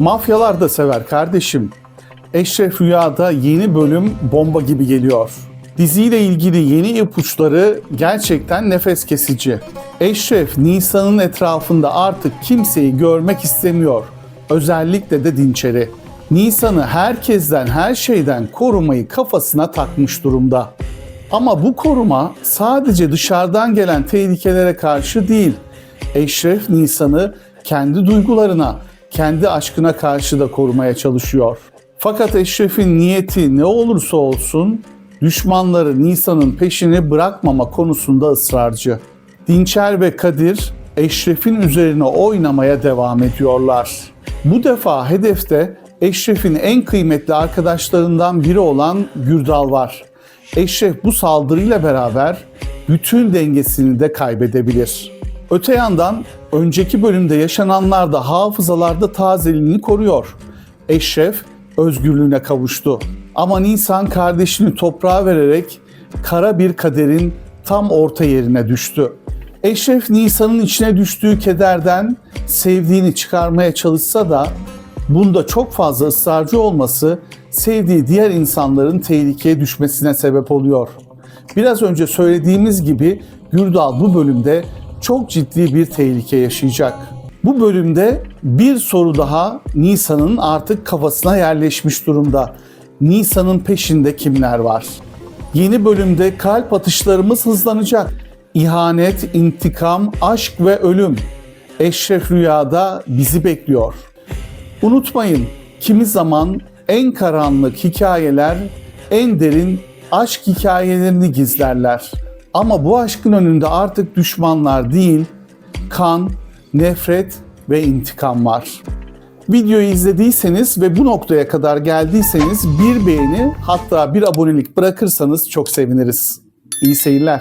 Mafyalar da sever kardeşim. Eşref Rüya'da yeni bölüm bomba gibi geliyor. Diziyle ilgili yeni ipuçları gerçekten nefes kesici. Eşref Nisan'ın etrafında artık kimseyi görmek istemiyor. Özellikle de Dinçer'i. Nisan'ı herkesten her şeyden korumayı kafasına takmış durumda. Ama bu koruma sadece dışarıdan gelen tehlikelere karşı değil. Eşref Nisan'ı kendi duygularına, kendi aşkına karşı da korumaya çalışıyor. Fakat Eşref'in niyeti ne olursa olsun düşmanları Nisan'ın peşini bırakmama konusunda ısrarcı. Dinçer ve Kadir Eşref'in üzerine oynamaya devam ediyorlar. Bu defa hedefte Eşref'in en kıymetli arkadaşlarından biri olan Gürdal var. Eşref bu saldırıyla beraber bütün dengesini de kaybedebilir. Öte yandan önceki bölümde yaşananlar da hafızalarda tazeliğini koruyor. Eşref özgürlüğüne kavuştu. Ama Nisan kardeşini toprağa vererek kara bir kaderin tam orta yerine düştü. Eşref Nisan'ın içine düştüğü kederden sevdiğini çıkarmaya çalışsa da bunda çok fazla ısrarcı olması sevdiği diğer insanların tehlikeye düşmesine sebep oluyor. Biraz önce söylediğimiz gibi Gürdal bu bölümde çok ciddi bir tehlike yaşayacak. Bu bölümde bir soru daha Nisan'ın artık kafasına yerleşmiş durumda. Nisan'ın peşinde kimler var? Yeni bölümde kalp atışlarımız hızlanacak. İhanet, intikam, aşk ve ölüm. Eşref Rüya'da bizi bekliyor. Unutmayın, kimi zaman en karanlık hikayeler en derin aşk hikayelerini gizlerler. Ama bu aşkın önünde artık düşmanlar değil, kan, nefret ve intikam var. Videoyu izlediyseniz ve bu noktaya kadar geldiyseniz bir beğeni hatta bir abonelik bırakırsanız çok seviniriz. İyi seyirler.